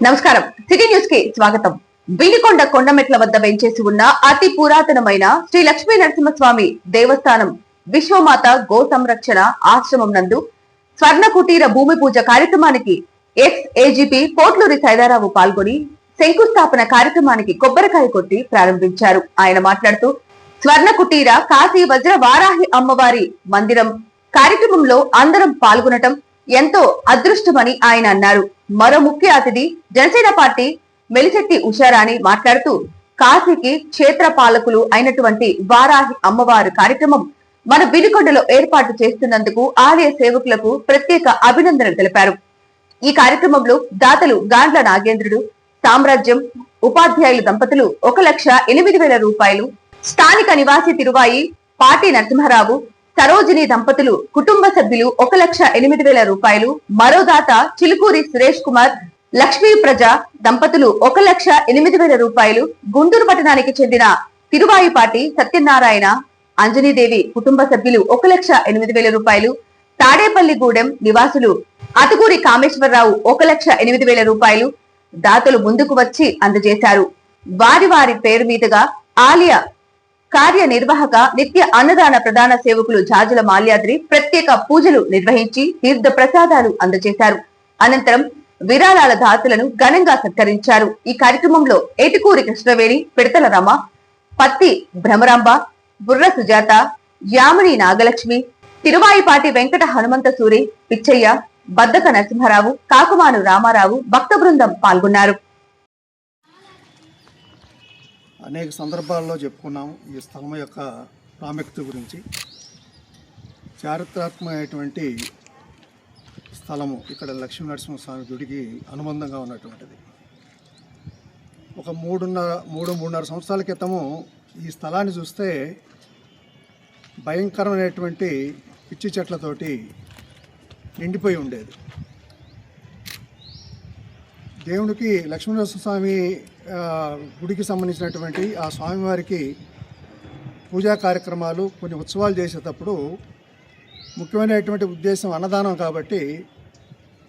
నమస్కారం. సిటీ న్యూస్కి స్వాగతం వినికొండ కొండమెట్ల వద్ద వెంచేసి ఉన్న అతి పురాతనమైన శ్రీ లక్ష్మీ నరసింహస్వామి దేవస్థానం విశ్వమాత గో సంరక్షణ ఆశ్రమం నందు స్వర్ణ కుటీర భూమి పూజ కార్యక్రమానికి ఎక్స్ ఏజీపీ పోట్లూరి సైదారావు పాల్గొని శంకుస్థాపన కార్యక్రమానికి కొబ్బరికాయ కొట్టి ప్రారంభించారు. ఆయన మాట్లాడుతూ స్వర్ణ కుటీర కాశీ వజ్ర వారాహి అమ్మవారి మందిరం కార్యక్రమంలో అందరం పాల్గొనటం ఎంతో అదృష్టమని ఆయన అన్నారు. మరో ముఖ్య అతిథి జనసేన పార్టీ మెలిశెట్టి ఉషారాణి మాట్లాడుతూ కాశీకి క్షేత్ర పాలకులు అయినటువంటి వారాహి అమ్మవారు కార్యక్రమం మన వినుకొండలో ఏర్పాటు చేస్తున్నందుకు ఆలయ సేవకులకు ప్రత్యేక అభినందనలు తెలిపారు. ఈ కార్యక్రమంలో దాతలు గాండ్ల నాగేంద్రుడు సామ్రాజ్యం ఉపాధ్యాయులు దంపతులు ఒక లక్ష ఎనిమిది వేల రూపాయలు స్థానిక నివాసి తిరువాయి పాటి నరసింహారావు సరోజిని దంపతులు కుటుంబ సభ్యులు ఒక లక్ష ఎనిమిది వేల రూపాయలు. మరో దాత చిలుకూరి సురేష్ కుమార్ లక్ష్మీ ప్రజ దంపతులు ఒక లక్ష ఎనిమిది వేల రూపాయలు. గుంటూరు పట్టణానికి చెందిన తిరువాయిపాటి సత్యనారాయణ అంజనీదేవి కుటుంబ సభ్యులు ఒక లక్ష ఎనిమిది వేల రూపాయలు. తాడేపల్లిగూడెం నివాసులు అతుకూరి కామేశ్వరరావు ఒక లక్ష ఎనిమిది వేల రూపాయలు. దాతలు ముందుకు వచ్చి అందజేశారు. వారి వారి పేరు మీదుగా ఆలియా కార్యనిర్వాహక నిత్య అన్నదాన ప్రధాన సేవకులు జాజుల మాల్యాద్రి ప్రత్యేక పూజలు నిర్వహించి తీర్థ ప్రసాదాలు అందజేశారు. అనంతరం విరాళాల దాతలను ఘనంగా సత్కరించారు. ఈ కార్యక్రమంలో ఏటుకూరి కృష్ణవేణి పిడతల రమ పత్తి భ్రమరాంబ బుర్ర సుజాత యామిని నాగలక్ష్మి తిరువాయిపాటి వెంకట హనుమంత సూరి పిచ్చయ్య బద్దక నరసింహారావు కాకుమాను రామారావు భక్త బృందం పాల్గొన్నారు. అనేక సందర్భాల్లో చెప్పుకున్నాము ఈ స్థలం యొక్క ప్రాముఖ్యత గురించి. చారిత్రాత్మకమైనటువంటి స్థలము ఇక్కడ లక్ష్మీ నరసింహస్వామి గుడికి అనుబంధంగా ఉన్నటువంటిది. ఒక మూడున్నర మూడు మూడున్నర సంవత్సరాల క్రితము ఈ స్థలాన్ని చూస్తే భయంకరమైనటువంటి పిచ్చి చెట్లతోటి నిండిపోయి ఉండేది. దేవుడికి లక్ష్మీనరసింహస్వామి గుడికి సంబంధించినటువంటి ఆ స్వామివారికి పూజా కార్యక్రమాలు కొన్ని ఉత్సవాలు చేసేటప్పుడు ముఖ్యమైనటువంటి ఉద్దేశం అన్నదానం కాబట్టి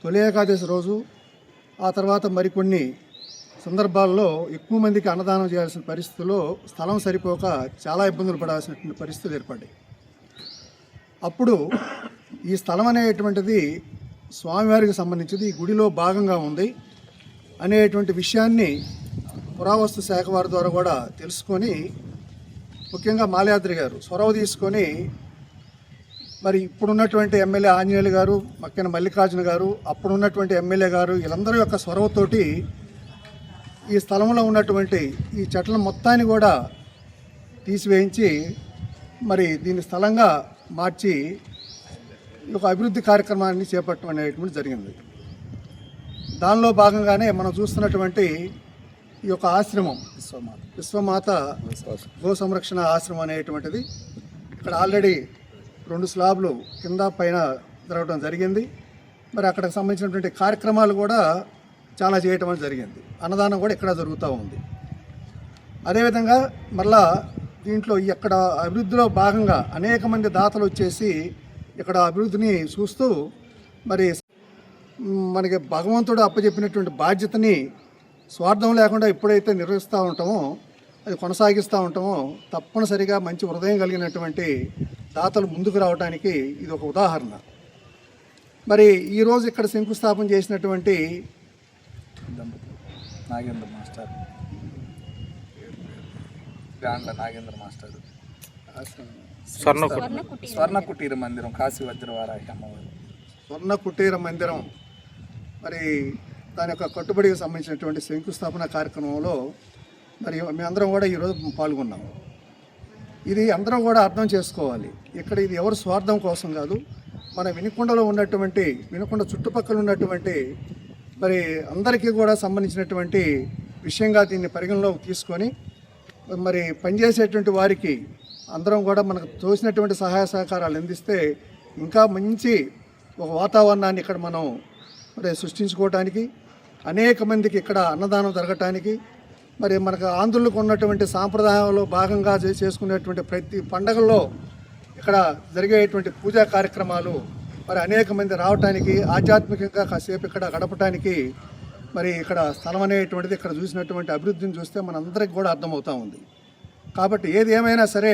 తొలి ఏకాదశి రోజు ఆ తర్వాత మరికొన్ని సందర్భాల్లో ఎక్కువ మందికి అన్నదానం చేయాల్సిన పరిస్థితుల్లో స్థలం సరిపోక చాలా ఇబ్బందులు పడాల్సినటువంటి పరిస్థితులు ఏర్పడ్డాయి. అప్పుడు ఈ స్థలం అనేటువంటిది స్వామివారికి సంబంధించింది ఈ గుడిలో భాగంగా ఉంది. అనేటువంటి విషయాన్ని పురావస్తు శాఖ వారి ద్వారా కూడా తెలుసుకొని ముఖ్యంగా మాలయాద్రి గారు చొరవ తీసుకొని మరి ఇప్పుడున్నటువంటి ఎమ్మెల్యే ఆంజనేయులు గారు మక్కిన మల్లికార్జున గారు అప్పుడున్నటువంటి ఎమ్మెల్యే గారు వీళ్ళందరూ యొక్క చొరవతోటి ఈ స్థలంలో ఉన్నటువంటి ఈ చెట్ల మొత్తాన్ని కూడా తీసివేయించి మరి దీని స్థలంగా మార్చి ఈ యొక్క అభివృద్ధి కార్యక్రమాన్ని చేపట్టడం అనేటువంటి జరిగింది. దానిలో భాగంగానే మనం చూస్తున్నటువంటి ఈ యొక్క ఆశ్రమం విశ్వమాత. విశ్వమాత గో సంరక్షణ ఆశ్రమం అనేటువంటిది. ఇక్కడ ఆల్రెడీ రెండు స్లాబ్లు కింద పైన జరగడం జరిగింది. మరి అక్కడికి సంబంధించినటువంటి కార్యక్రమాలు కూడా చాలా చేయటం అనేది జరిగింది. అన్నదానం కూడా ఇక్కడ జరుగుతూ ఉంది. అదేవిధంగా మళ్ళా దీంట్లో ఈ అక్కడ అభివృద్ధిలో భాగంగా అనేక మంది దాతలు వచ్చేసి ఇక్కడ అభివృద్ధిని చూస్తూ మరి మనకి భగవంతుడు అప్పచెప్పినటువంటి బాధ్యతని స్వార్థం లేకుండా ఎప్పుడైతే నిర్వహిస్తూ ఉంటామో అది కొనసాగిస్తూ ఉంటామో తప్పనిసరిగా మంచి హృదయం కలిగినటువంటి దాతలు ముందుకు రావడానికి ఇది ఒక ఉదాహరణ. మరి ఈరోజు ఇక్కడ శంకుస్థాపన చేసినటువంటి నాగేంద్ర మాస్టర్. గాండ్ల నాగేంద్ర మాస్టర్. స్వర్ణ స్వర్ణ కుటీర మందిరం కాశీ వజ్రవారాహి అమ్మవారు స్వర్ణ కుటీర మందిరం. మరి దాని యొక్క కట్టుబడికి సంబంధించినటువంటి శంకుస్థాపన కార్యక్రమంలో మరి మేమందరం కూడా ఈరోజు పాల్గొన్నాం. ఇది అందరం కూడా అర్థం చేసుకోవాలి. ఇక్కడ ఇది ఎవరు స్వార్థం కోసం కాదు మన వినుకొండలో ఉన్నటువంటి వినుకొండ చుట్టుపక్కల ఉన్నటువంటి మరి అందరికీ కూడా సంబంధించినటువంటి విషయంగా దీన్ని పరిగణలోకి తీసుకొని మరి పనిచేసేటువంటి వారికి అందరం కూడా మనకు తోసినటువంటి సహాయ సహకారాలు అందిస్తే ఇంకా మంచి ఒక వాతావరణాన్ని ఇక్కడ మనం మరి సృష్టించుకోవటానికి అనేక మందికి ఇక్కడ అన్నదానం జరగటానికి మరి మనకు ఆంధ్రులకు ఉన్నటువంటి సాంప్రదాయంలో భాగంగా చేసుకునేటువంటి ప్రతి పండగల్లో ఇక్కడ జరిగేటువంటి పూజా కార్యక్రమాలు మరి అనేక మంది రావటానికి ఆధ్యాత్మికంగా కాసేపు ఇక్కడ గడపటానికి మరి ఇక్కడ స్థలం అనేటువంటిది ఇక్కడ చూసినటువంటి అభివృద్ధిని చూస్తే మనందరికి కూడా అర్థమవుతూ ఉంది. కాబట్టి ఏది ఏమైనా సరే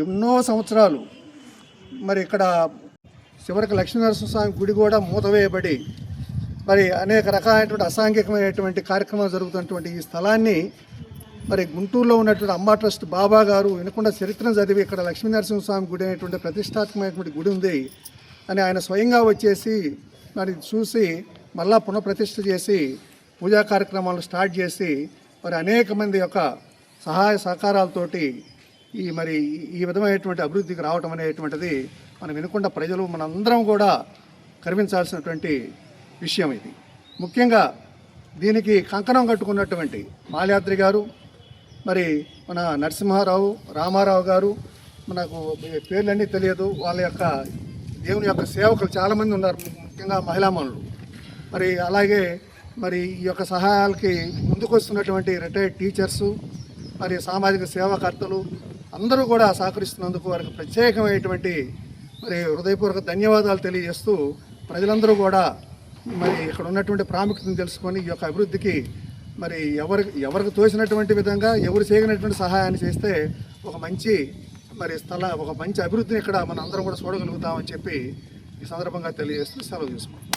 ఎన్నో సంవత్సరాలు మరి ఇక్కడ చివరికి లక్ష్మీనరసింహస్వామి గుడి కూడా మూతవేయబడి మరి అనేక రకాలైనటువంటి అసాంఘికమైనటువంటి కార్యక్రమాలు జరుగుతున్నటువంటి ఈ స్థలాన్ని మరి గుంటూరులో ఉన్నటువంటి అమ్మ ట్రస్ట్ బాబా గారు వినకుండా చరిత్రను చదివి ఇక్కడ లక్ష్మీనరసింహస్వామి గుడి అనేటువంటి ప్రతిష్టాత్మకమైనటువంటి గుడి ఉంది అని ఆయన స్వయంగా వచ్చేసి మరి చూసి మళ్ళా పునఃప్రతిష్ఠ చేసి పూజా కార్యక్రమాలు స్టార్ట్ చేసి మరి అనేక మంది యొక్క సహాయ సహకారాలతోటి ఈ మరి ఈ విధమైనటువంటి అభివృద్ధికి రావటం అనేటువంటిది మనం వినకుండా ప్రజలు మనందరం కూడా గర్వించాల్సినటువంటి విషయం ఇది. ముఖ్యంగా దీనికి కంకణం కట్టుకున్నటువంటి మాల్యాద్రి గారు మరి మన నరసింహారావు రామారావు గారు మనకు పేర్లన్నీ తెలియదు. వాళ్ళ యొక్క దేవుని యొక్క సేవకులు చాలామంది ఉన్నారు ముఖ్యంగా మహిళామణులు మరి అలాగే మరి ఈ యొక్క సహాయాలకి ముందుకు వస్తున్నటువంటి రిటైర్డ్ టీచర్సు మరి సామాజిక సేవాకర్తలు అందరూ కూడా సహకరిస్తున్నందుకు వారికి ప్రత్యేకమైనటువంటి మరి హృదయపూర్వక ధన్యవాదాలు తెలియజేస్తూ ప్రజలందరూ కూడా మరి ఇక్కడ ఉన్నటువంటి ప్రాముఖ్యతను తెలుసుకొని ఈ యొక్క అభివృద్ధికి మరి ఎవరి ఎవరికి తోసినటువంటి విధంగా ఎవరు చేయనటువంటి సహాయాన్ని చేస్తే ఒక మంచి మరి స్థల ఒక మంచి అభివృద్ధిని ఇక్కడ మనం అందరం కూడా చూడగలుగుతామని చెప్పి ఈ సందర్భంగా తెలియజేస్తూ సెలవు తీసుకుంటాం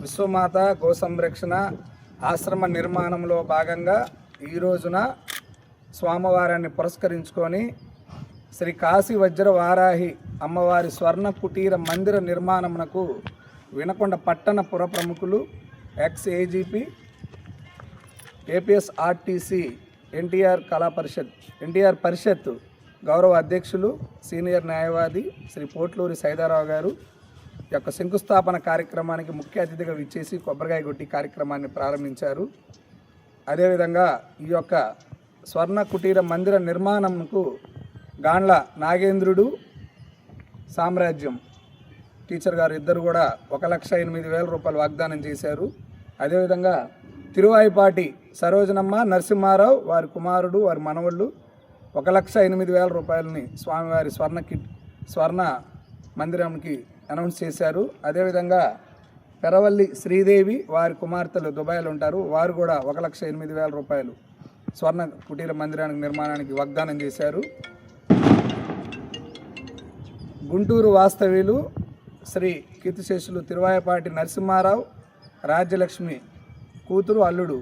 విశ్వమాత గో సంరక్షణ ఆశ్రమ నిర్మాణంలో భాగంగా ఈ రోజున స్వామివారాన్ని పురస్కరించుకొని శ్రీ కాశీ వజ్ర వారాహి అమ్మవారి స్వర్ణ కుటీర మందిర నిర్మాణమునకు వినకొండ పట్టణ పుర ప్రముఖులు ఎక్స్ ఏజీపీ ఏపీఎస్ఆర్టీసీ ఎన్టీఆర్ కళా పరిషత్ ఎన్టీఆర్ పరిషత్ గౌరవ అధ్యక్షులు సీనియర్ న్యాయవాది శ్రీ పోట్లూరి సైదారావు గారు ఈ యొక్క శంకుస్థాపన కార్యక్రమానికి ముఖ్య అతిథిగా విచ్చేసి కొబ్బరికాయ కొట్టి కార్యక్రమాన్ని ప్రారంభించారు. అదేవిధంగా ఈ యొక్క స్వర్ణ కుటీర మందిర నిర్మాణంకు గాండ్ల నాగేంద్రుడు సామ్రాజ్యం. టీచర్ గారు ఇద్దరు కూడా ఒక లక్ష ఎనిమిది వేల రూపాయలు వాగ్దానం చేశారు. అదేవిధంగా తిరువాయిపాటి సరోజనమ్మ నరసింహారావు వారి కుమారుడు వారి మనవళ్ళు ఒక లక్ష ఎనిమిది వేల రూపాయలని స్వామివారి స్వర్ణ కిట్ స్వర్ణ మందిరంకి అనౌన్స్ చేశారు. అదేవిధంగా పెరవల్లి శ్రీదేవి వారి కుమార్తెలు దుబాయ్లో ఉంటారు. వారు కూడా ఒక లక్ష ఎనిమిది వేల రూపాయలు స్వర్ణ కుటీర మందిరానికి నిర్మాణానికి వాగ్దానం చేశారు. గుంటూరు వాస్తవ్యులు శ్రీ కీర్తిశేషులు తిరువాయపాటి నరసింహారావు రాజ్యలక్ష్మి కూతురు అల్లుడు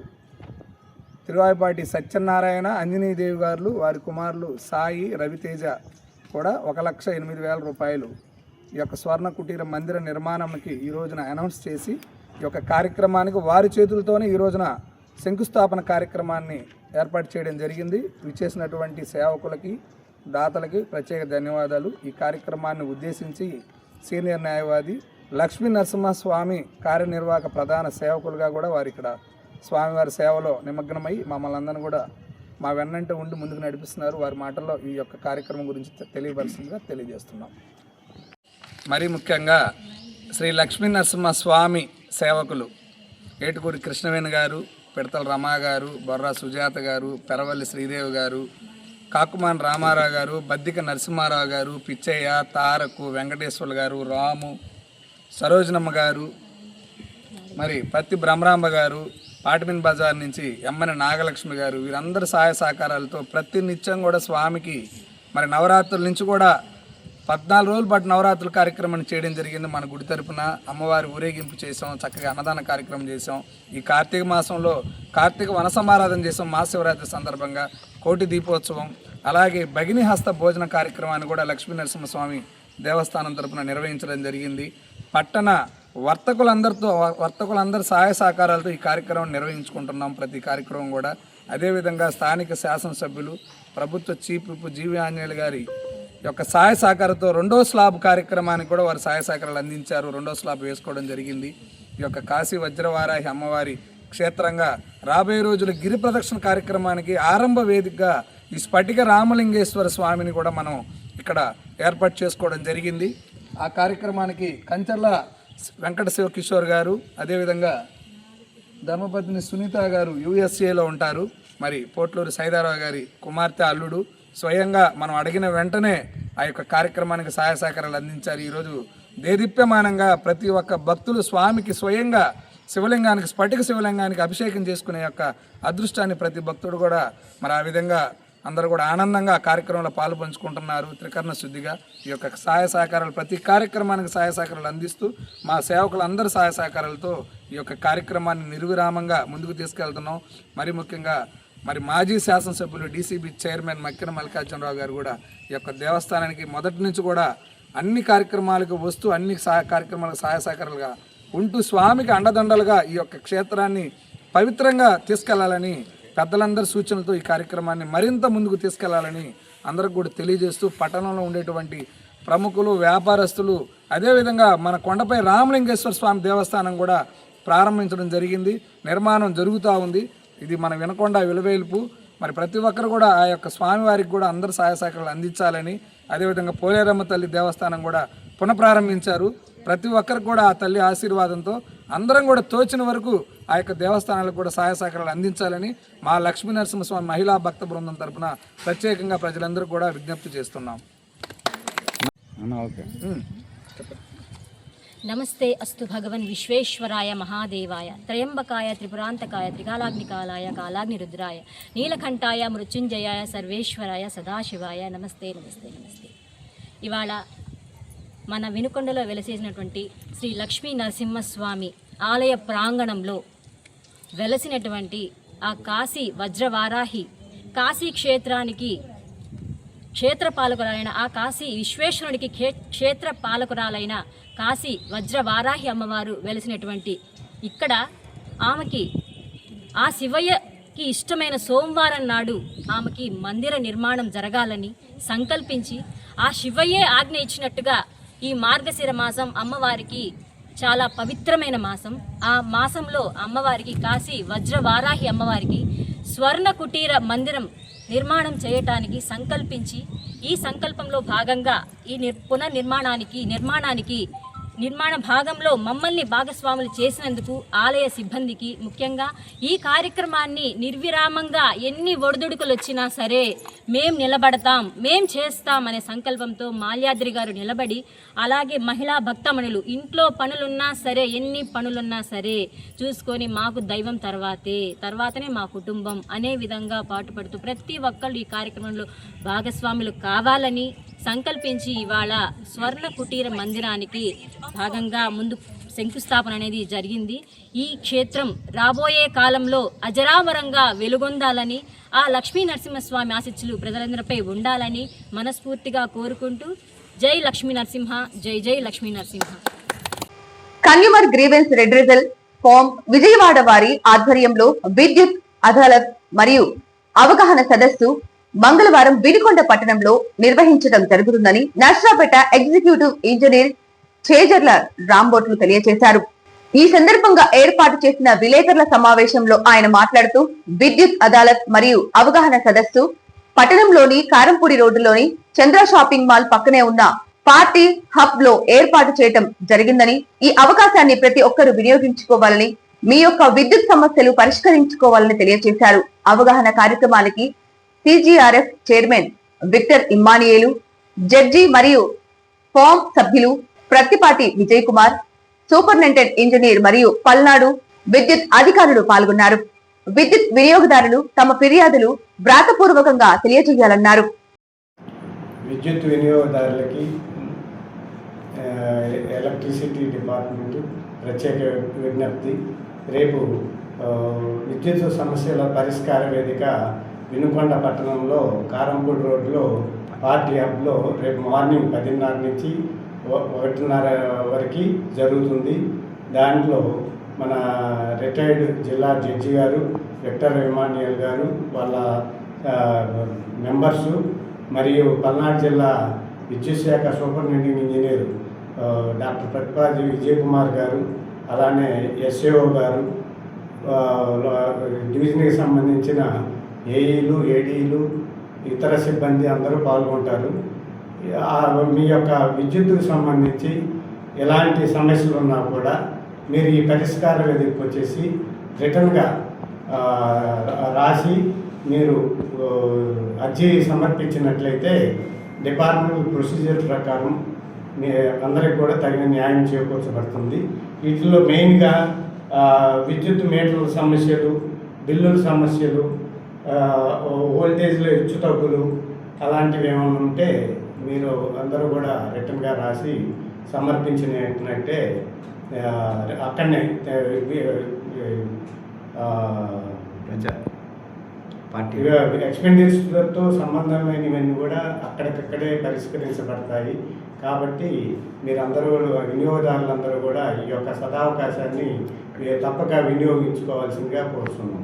తిరువాయపాటి సత్యనారాయణ అంజనీదేవి గారు వారి కుమారులు సాయి రవితేజ కూడా ఒక లక్ష ఎనిమిది వేల రూపాయలు ఈ యొక్క స్వర్ణ కుటీర మందిర నిర్మాణంకి ఈ రోజున అనౌన్స్ చేసి ఈ యొక్క కార్యక్రమానికి వారి చేతులతోనే ఈ రోజున శంకుస్థాపన కార్యక్రమాన్ని ఏర్పాటు చేయడం జరిగింది. విచ్చేసినటువంటి సేవకులకి దాతలకి ప్రత్యేక ధన్యవాదాలు. ఈ కార్యక్రమాన్ని ఉద్దేశించి సీనియర్ న్యాయవాది లక్ష్మీ నరసింహస్వామి కార్యనిర్వాహక ప్రధాన సేవకులుగా కూడా వారు ఇక్కడ స్వామివారి సేవలో నిమగ్నమై మమ్మల్ని అందరిని కూడా మా వెన్నంటే ఉండి ముందుకు నడిపిస్తున్నారు. వారి మాటల్లో ఈ యొక్క కార్యక్రమం గురించి తె- తెలియవలసిందిగా తెలియజేస్తున్నాం. మరి ముఖ్యంగా శ్రీ లక్ష్మీ నరసింహ స్వామి సేవకులు ఏటుకూరి కృష్ణవేణి గారు పిడతల రమా గారు బొర్రా సుజాత గారు పెరవల్లి శ్రీదేవి గారు కాకుమాన్ రామారావు గారు బద్దిక నరసింహారావు గారు పిచ్చయ్య తారకు వెంకటేశ్వర్లు గారు రాము సరోజనమ్మ గారు మరి పత్తి బ్రహ్మరాంబ గారు పాటమిన్ బజార్ నుంచి ఎమ్మని నాగలక్ష్మి గారు వీరందరి సహాయ సహకారాలతో ప్రతి నిత్యం కూడా స్వామికి మరి నవరాత్రుల నుంచి కూడా పద్నాలుగు రోజులు పాటు నవరాత్రుల కార్యక్రమం చేయడం జరిగింది మన గుడి తరపున. అమ్మవారి ఊరేగింపు చేసాం చక్కగా అన్నదాన కార్యక్రమం చేసాం ఈ కార్తీక మాసంలో కార్తీక వనసమారాధన చేసాం మహాశివరాత్రి సందర్భంగా. కోటి దీపోత్సవం అలాగే భగిని హస్త భోజన కార్యక్రమాన్ని కూడా లక్ష్మీ నరసింహస్వామి దేవస్థానం తరపున నిర్వహించడం జరిగింది. పట్టణ వర్తకులందరితో వర్తకులందరి సహాయ సహకారాలతో ఈ కార్యక్రమం నిర్వహించుకుంటున్నాం ప్రతి కార్యక్రమం కూడా. అదేవిధంగా స్థానిక శాసనసభ్యులు ప్రభుత్వ చీఫ్ జీవి ఆంజనేయులు గారి యొక్క సహాయ సహకారంతో రెండో స్లాబ్ కార్యక్రమానికి కూడా వారు సహాయ సహకారాలు అందించారు. రెండో స్లాబ్ వేసుకోవడం జరిగింది. ఈ యొక్క కాశీ వజ్రవారాహి అమ్మవారి క్షేత్రంగా రాబోయే రోజుల గిరి ప్రదక్షిణ కార్యక్రమానికి ఆరంభ వేదికగా ఈ స్ఫటిక రామలింగేశ్వర స్వామిని కూడా మనం ఇక్కడ ఏర్పాటు చేసుకోవడం జరిగింది. ఆ కార్యక్రమానికి కంచర్ల వెంకట శివకిషోర్ గారు అదేవిధంగా ధర్మపత్ని సునీత గారు యుఎస్ఏలో ఉంటారు. మరి పోట్లూరు సైదారావు గారి కుమార్తె అల్లుడు స్వయంగా మనం అడిగిన వెంటనే ఆ యొక్క కార్యక్రమానికి సహాయ సహకారాలు అందించారు. ఈరోజు దేదీప్యమానంగా ప్రతి ఒక్క భక్తులు స్వామికి స్వయంగా శివలింగానికి స్ఫటిక శివలింగానికి అభిషేకం చేసుకునే యొక్క అదృష్టాన్ని ప్రతి భక్తుడు కూడా మరి ఆ విధంగా అందరూ కూడా ఆనందంగా ఆ కార్యక్రమంలో పాలు పంచుకుంటున్నారు. త్రికరణ శుద్ధిగా ఈ యొక్క సహాయ సహకారాలు ప్రతి కార్యక్రమానికి సహాయ సహకారాలు అందిస్తూ మా సేవకులందరి సహాయ సహకారాలతో ఈ యొక్క కార్యక్రమాన్ని నిర్విరామంగా ముందుకు తీసుకెళ్తున్నాం. మరి ముఖ్యంగా మరి మాజీ శాసనసభ్యులు డీసీబీ చైర్మన్ మక్కిన మల్లికార్జునరావు గారు కూడా ఈ యొక్క దేవస్థానానికి మొదటి నుంచి కూడా అన్ని కార్యక్రమాలకు వస్తూ అన్ని సహాయ కార్యక్రమాలకు సహాయ సహకారాలుగా ఉంటూ స్వామికి అండదండలుగా ఈ యొక్క క్షేత్రాన్ని పవిత్రంగా తీసుకెళ్ళాలని పెద్దలందరి సూచనలతో ఈ కార్యక్రమాన్ని మరింత ముందుకు తీసుకెళ్ళాలని అందరికి కూడా తెలియజేస్తూ పట్టణంలో ఉండేటువంటి ప్రముఖులు వ్యాపారస్తులు అదేవిధంగా మన కొండపై రామలింగేశ్వర స్వామి దేవస్థానం కూడా ప్రారంభించడం జరిగింది. నిర్మాణం జరుగుతూ ఉంది. ఇది మన వినకొండ విలువేల్పు. మరి ప్రతి ఒక్కరు కూడా ఆ యొక్క స్వామివారికి కూడా అందరు సహాయ సహకారాలు అందించాలని అదేవిధంగా పోలేరమ్మ తల్లి దేవస్థానం కూడా పునఃప్రారంభించారు. ప్రతి ఒక్కరికి కూడా ఆ తల్లి ఆశీర్వాదంతో అందరం కూడా తోచిన వరకు ఆ యొక్క దేవస్థానాలకు కూడా సహాయ సహకారాలు అందించాలని మా లక్ష్మీ నరసింహస్వామి మహిళా భక్త బృందం తరపున ప్రత్యేకంగా ప్రజలందరూ కూడా విజ్ఞప్తి చేస్తున్నాం. ఓకే. నమస్తే అస్తు భగవన్ విశ్వేశ్వరాయ మహాదేవాయ త్రయంబకాయ త్రిపురాంతకాయ త్రికాలాగ్నికాలాయ కాలాగ్నిరుద్రాయ నీలకంఠాయ మృత్యుంజయాయ సర్వేశ్వరాయ సదాశివాయ. నమస్తే నమస్తే నమస్తే. ఇవాళ మన వినుకొండలో వెలసేసినటువంటి శ్రీ లక్ష్మీ నరసింహస్వామి ఆలయ ప్రాంగణంలో వెలసినటువంటి ఆ కాశీ వజ్రవారాహి కాశీ క్షేత్రానికి క్షేత్ర పాలకురాలైన ఆ కాశీ విశ్వేశ్వరుడికి క్షే కాశీ వజ్రవారాహి అమ్మవారు వెలిసినటువంటి ఇక్కడ ఆమెకి ఆ శివయ్యకి ఇష్టమైన సోమవారం నాడు ఆమెకి మందిర నిర్మాణం జరగాలని సంకల్పించి ఆ శివయ్యే ఆజ్ఞ ఇచ్చినట్టుగా ఈ మార్గశిర మాసం అమ్మవారికి చాలా పవిత్రమైన మాసం. ఆ మాసంలో అమ్మవారికి కాశీ వజ్రవారాహి అమ్మవారికి స్వర్ణ కుటీర మందిరం నిర్మాణం చేయటానికి సంకల్పించి ఈ సంకల్పంలో భాగంగా ఈ నిర్ పునర్నిర్మాణానికి నిర్మాణానికి నిర్మాణ భాగంలో మమ్మల్ని భాగస్వాములు చేసినందుకు ఆలయ సిబ్బందికి ముఖ్యంగా ఈ కార్యక్రమాన్ని నిర్విరామంగా ఎన్ని ఒడిదుడుకులు వచ్చినా సరే మేం నిలబడతాం మేం చేస్తాం అనే సంకల్పంతో మాల్యాద్రి గారు నిలబడి అలాగే మహిళా భక్తమణులు ఇంట్లో పనులున్నా సరే ఎన్ని పనులున్నా సరే చూసుకొని మాకు దైవం తర్వాతే తర్వాతనే మా కుటుంబం అనే విధంగా పాటుపడుతూ ప్రతి ఒక్కళ్ళు ఈ కార్యక్రమంలో భాగస్వాములు కావాలని సంకల్పించి ఇవాళ స్వర్ణ కుటీర మందిరానికి భాగంగా ముందు శంకుస్థాపన అనేది జరిగింది. ఈ క్షేత్రం రాబోయే కాలంలో అజరామరంగా వెలుగొందాలని ఆ లక్ష్మీ నరసింహస్వామి ఆశిస్సులు ప్రజలందరిపై ఉండాలని మనస్ఫూర్తిగా కోరుకుంటూ జై లక్ష్మీ నరసింహ జై జై Lakshmi Narasimha. Consumer grievance redressal forum Vijayawada వారి ఆధ్వర్యంలో విద్యుత్ అదాలత్ మరియు అవగాహన సదస్సు మంగళవారం వినుకొండ పట్టణంలో నిర్వహించడం జరుగుతుందని నర్సరాపేట ఎగ్జిక్యూటివ్ ఇంజనీర్ చేజర్ల రాంబోట్లు తెలియజేశారు ఈ సందర్భంగా ఏర్పాటు చేసిన విలేకరుల సమావేశంలో ఆయన మాట్లాడుతూ విద్యుత్ అదాలత్ మరియు అవగాహన సదస్సు పట్టణంలోని కారంపూడి రోడ్డులోని చంద్ర షాపింగ్ మాల్ పక్కనే ఉన్న పార్టీ హబ్లో ఏర్పాటు చేయటం జరిగిందని ఈ అవకాశాన్ని ప్రతి ఒక్కరూ వినియోగించుకోవాలని మీ యొక్క విద్యుత్ సమస్యలు పరిష్కరించుకోవాలని తెలియజేశారు అవగాహన కార్యక్రమానికి CGRF chairman Victor Emmanuel judge మరియు ఫామ్ సభ్యులు ప్రత్తిపాటి విజయ్ కుమార్ సూపరింటెండెంట్ ఇంజనీర్ మరియు పల్నాడు విద్యుత్ అధికారులు పాల్గొన్నారు. విద్యుత్ వినియోగదారులు తమ ఫిర్యాదులు వ్రాతపూర్వకంగా తెలియజేయాలన్నారు. విద్యుత్ వినియోగదారులకి ఎలక్ట్రిసిటీ డిపార్ట్మెంట్ ప్రత్యేక విజ్ఞప్తి. రేపు విద్యుత్ సమస్యల పరిష్కార వేదిక వినుకొండ పట్టణంలో కారంపూడి రోడ్లో పార్టీ హబ్లో రేపు మార్నింగ్ పదిన్నర నుంచి ఒకటిన్నర వరకు జరుగుతుంది. దాంట్లో మన రిటైర్డ్ జిల్లా జడ్జి గారు విక్టర్ ఇమాన్యుయల్ గారు వాళ్ళ మెంబర్సు మరియు పల్నాడు జిల్లా విద్యుత్ శాఖ superintending engineer doctor Prathipadi Vijayakumar గారు అలానే ఎస్ఏఓ గారు డివిజన్కి సంబంధించిన ఏఈలు ఏడీలు ఇతర సిబ్బంది అందరూ పాల్గొంటారు. మీ యొక్క విద్యుత్తుకు సంబంధించి ఎలాంటి సమస్యలు ఉన్నా కూడా మీరు ఈ పరిష్కార వేదికకు వచ్చేసి రిటర్న్గా రాసి మీరు అర్జీ సమర్పించినట్లయితే డిపార్ట్మెంట్ ప్రొసీజర్ ప్రకారం మీ అందరికి కూడా తగిన న్యాయం చేకూర్చబడుతుంది. వీటిలో మెయిన్గా విద్యుత్ మీటర్ల సమస్యలు బిల్లుల సమస్యలు వోల్టేజ్లో హెచ్చు తగ్గులు అలాంటివి ఏమైనా ఉంటే మీరు అందరూ కూడా రిటర్న్గా రాసి సమర్పించినట్లయితే ఆ, అక్కడనే ఎక్స్పెండిచర్తో సంబంధం లేనివన్నీ కూడా అక్కడికక్కడే పరిష్కరించబడతాయి. కాబట్టి మీరందరూ వినియోగదారులందరూ కూడా ఈ యొక్క సదావకాశాన్ని మీరు తప్పక వినియోగించుకోవాల్సిందిగా కోరుతున్నాం